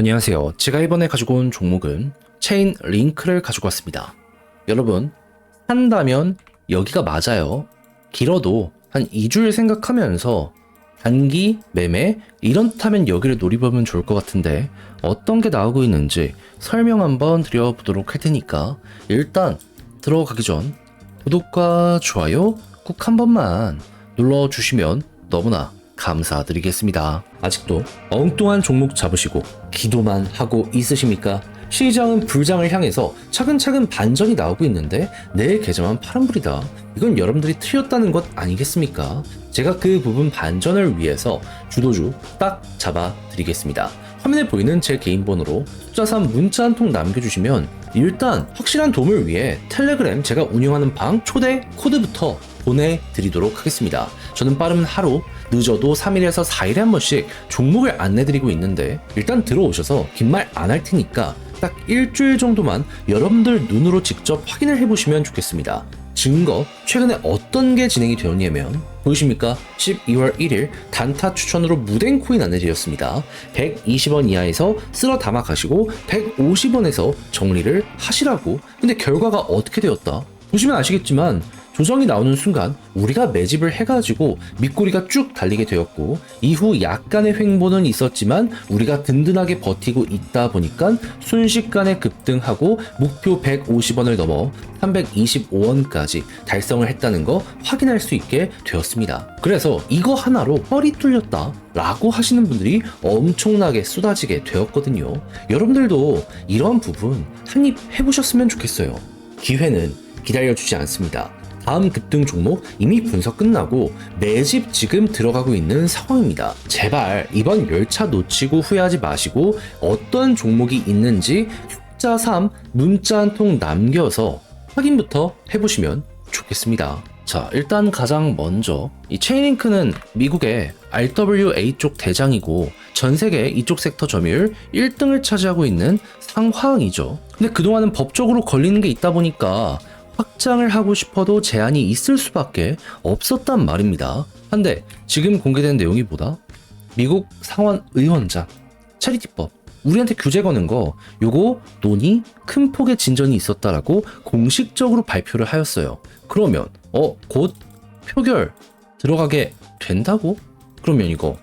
안녕하세요. 제가 이번에 가지고 온 종목은 체인 링크를 가지고 왔습니다. 여러분, 한다면 여기가 맞아요. 길어도 한 2주를 생각하면서 단기 매매 이렇다면 여기를 노려보면 좋을 것 같은데 어떤 게 나오고 있는지 설명 한번 드려보도록 할 테니까 일단 들어가기 전 구독과 좋아요 꾹 한 번만 눌러주시면 너무나 감사드리겠습니다. 아직도 엉뚱한 종목 잡으시고 기도만 하고 있으십니까? 시장은 불장을 향해서 차근차근 반전이 나오고 있는데 내 계좌만 파란불이다. 이건 여러분들이 틀렸다는 것 아니겠습니까? 제가 그 부분 반전을 위해서 주도주 딱 잡아드리겠습니다. 화면에 보이는 제 개인 번호로 숫자 3 문자 한 통 남겨주시면 일단 확실한 도움을 위해 텔레그램 제가 운영하는 방 초대 코드부터 보내드리도록 하겠습니다. 저는 빠르면 하루, 늦어도 3일에서 4일에 한 번씩 종목을 안내드리고 있는데 일단 들어오셔서 긴 말 안 할 테니까 딱 일주일 정도만 여러분들 눈으로 직접 확인을 해보시면 좋겠습니다. 증거, 최근에 어떤 게 진행이 되었냐면 보이십니까? 12월 1일 단타 추천으로 무덴 코인 안내드렸습니다. 120원 이하에서 쓸어 담아 가시고 150원에서 정리를 하시라고. 근데 결과가 어떻게 되었다? 보시면 아시겠지만 조정이 나오는 순간 우리가 매집을 해가지고 밑꼬리가 쭉 달리게 되었고 이후 약간의 횡보는 있었지만 우리가 든든하게 버티고 있다 보니까 순식간에 급등하고 목표 150원을 넘어 325원까지 달성을 했다는 거 확인할 수 있게 되었습니다. 그래서 이거 하나로 뻘이 뚫렸다 라고 하시는 분들이 엄청나게 쏟아지게 되었거든요. 여러분들도 이런 부분 한입 해보셨으면 좋겠어요. 기회는 기다려주지 않습니다. 다음 급등 종목 이미 분석 끝나고 매집 지금 들어가고 있는 상황입니다. 제발 이번 열차 놓치고 후회하지 마시고 어떤 종목이 있는지 숫자 3 문자 한 통 남겨서 확인부터 해보시면 좋겠습니다. 자, 일단 가장 먼저 이 체인링크는 미국의 RWA 쪽 대장이고 전 세계 이쪽 섹터 점유율 1등을 차지하고 있는 상황이죠. 근데 그동안은 법적으로 걸리는 게 있다 보니까 확장을 하고 싶어도 제한이 있을 수밖에 없었단 말입니다. 한데 지금 공개된 내용이 뭐다? 미국 상원 의원장 차리티법 우리한테 규제 거는 거 요거 논의 큰 폭의 진전이 있었다라고 공식적으로 발표를 하였어요. 그러면 어 곧 표결 들어가게 된다고? 그러면 이거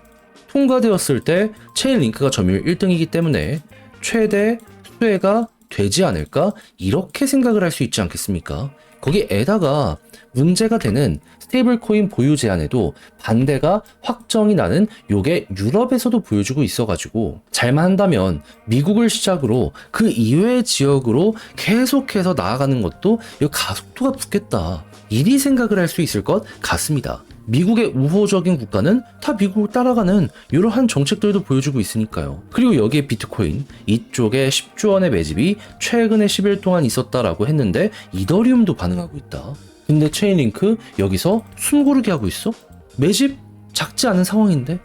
통과되었을 때 체인 링크가 점유율 1등이기 때문에 최대 수혜가 되지 않을까? 이렇게 생각을 할 수 있지 않겠습니까? 거기에다가 문제가 되는 스테이블 코인 보유 제한에도 반대가 확정이 나는 요게 유럽에서도 보여주고 있어가지고 잘만 한다면 미국을 시작으로 그 이외의 지역으로 계속해서 나아가는 것도 이 가속도가 붙겠다. 이리 생각을 할 수 있을 것 같습니다. 미국의 우호적인 국가는 다 미국을 따라가는 이러한 정책들도 보여주고 있으니까요. 그리고 여기에 비트코인 이쪽에 10조 원의 매집이 최근에 10일 동안 있었다라고 했는데 이더리움도 반응하고 있다. 근데 체인링크 여기서 숨고르기 하고 있어? 매집 작지 않은 상황인데?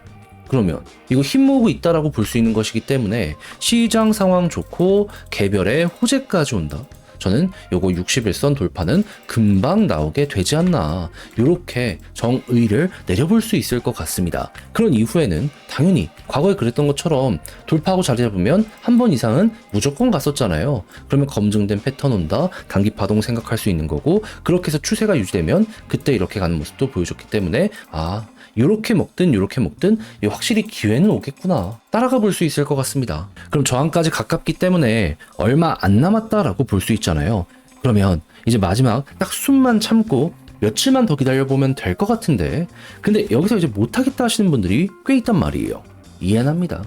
그러면 이거 힘 모으고 있다라고 볼 수 있는 것이기 때문에 시장 상황 좋고 개별의 호재까지 온다. 저는 요거 61선 돌파는 금방 나오게 되지 않나 요렇게 정의를 내려볼 수 있을 것 같습니다. 그런 이후에는 당연히 과거에 그랬던 것처럼 돌파하고 자리 잡으면 한 번 이상은 무조건 갔었잖아요. 그러면 검증된 패턴 온다 단기 파동 생각할 수 있는 거고 그렇게 해서 추세가 유지되면 그때 이렇게 가는 모습도 보여줬기 때문에 아 요렇게 먹든 요렇게 먹든 확실히 기회는 오겠구나 따라가 볼 수 있을 것 같습니다. 그럼 저항까지 가깝기 때문에 얼마 안 남았다라고 볼 수 있잖아요. 그러면 이제 마지막 딱 숨만 참고 며칠만 더 기다려보면 될 것 같은데 근데 여기서 이제 못하겠다 하시는 분들이 꽤 있단 말이에요. 이해합니다.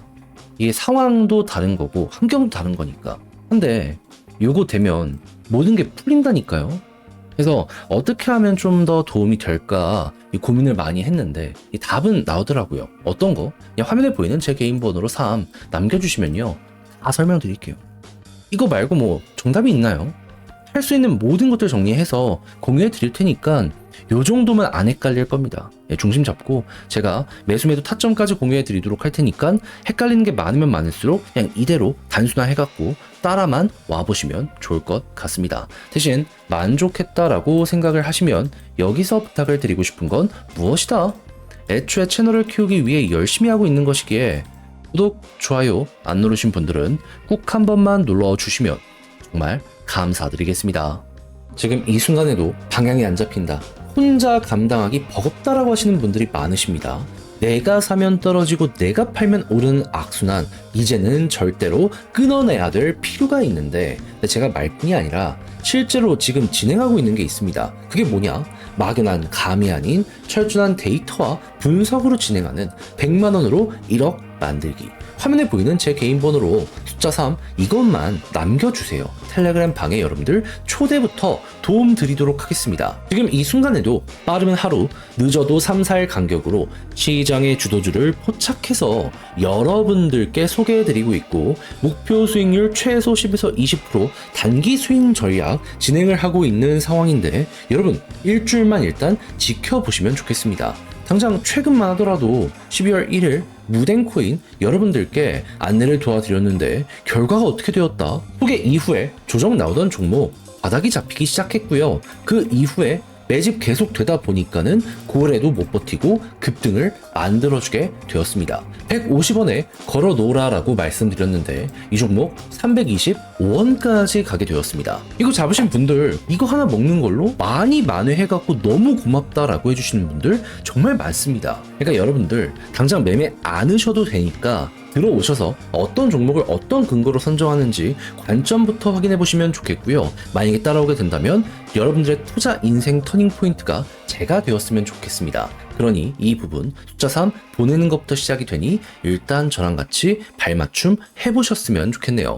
이게 상황도 다른 거고 환경도 다른 거니까. 근데 요거 되면 모든 게 풀린다니까요. 그래서 어떻게 하면 좀 더 도움이 될까 이 고민을 많이 했는데 이 답은 나오더라고요. 어떤 거? 화면에 보이는 제 개인 번호로 3 남겨주시면요. 다 설명드릴게요. 이거 말고 뭐 정답이 있나요? 할 수 있는 모든 것들 정리해서 공유해 드릴 테니까 요 정도면 안 헷갈릴 겁니다. 예, 중심 잡고 제가 매수매도 타점까지 공유해 드리도록 할 테니까 헷갈리는 게 많으면 많을수록 그냥 이대로 단순화해 갖고 따라만 와보시면 좋을 것 같습니다. 대신 만족했다라고 생각을 하시면 여기서 부탁을 드리고 싶은 건 무엇이다? 애초에 채널을 키우기 위해 열심히 하고 있는 것이기에 구독, 좋아요 안 누르신 분들은 꾹 한 번만 눌러 주시면 정말 감사드리겠습니다. 지금 이 순간에도 방향이 안 잡힌다. 혼자 감당하기 버겁다라고 하시는 분들이 많으십니다. 내가 사면 떨어지고 내가 팔면 오르는 악순환 이제는 절대로 끊어내야 될 필요가 있는데 제가 말뿐이 아니라 실제로 지금 진행하고 있는 게 있습니다. 그게 뭐냐? 막연한 감이 아닌 철저한 데이터와 분석으로 진행하는 100만 원으로 1억 만들기. 화면에 보이는 제 개인 번호로 숫자 3 이것만 남겨주세요. 텔레그램 방에 여러분들 초대부터 도움 드리도록 하겠습니다. 지금 이 순간에도 빠르면 하루, 늦어도 3, 4일 간격으로 시장의 주도주를 포착해서 여러분들께 소개해드리고 있고 목표 수익률 최소 10에서 20% 단기 수익 전략 진행을 하고 있는 상황인데 여러분 일주일만 일단 지켜보시면 좋겠습니다. 당장 최근만 하더라도 12월 1일 무덴코인 여러분들께 안내를 도와드렸는데 결과가 어떻게 되었다? 소개 이후에 조정 나오던 종목 바닥이 잡히기 시작했고요. 그 이후에 매집 계속 되다 보니까는 고래도 못 버티고 급등을 만들어주게 되었습니다. 150원에 걸어 놓으라라고 말씀드렸는데 이 종목 325원까지 가게 되었습니다. 이거 잡으신 분들 이거 하나 먹는 걸로 많이 만회해갖고 너무 고맙다라고 해주시는 분들 정말 많습니다. 그러니까 여러분들 당장 매매 안 하셔도 되니까 들어오셔서 어떤 종목을 어떤 근거로 선정하는지 관점부터 확인해 보시면 좋겠고요. 만약에 따라오게 된다면 여러분들의 투자 인생 터닝 포인트가 제가 되었으면 좋겠습니다. 그러니 이 부분 숫자 3 보내는 것부터 시작이 되니 일단 저랑 같이 발맞춤 해보셨으면 좋겠네요.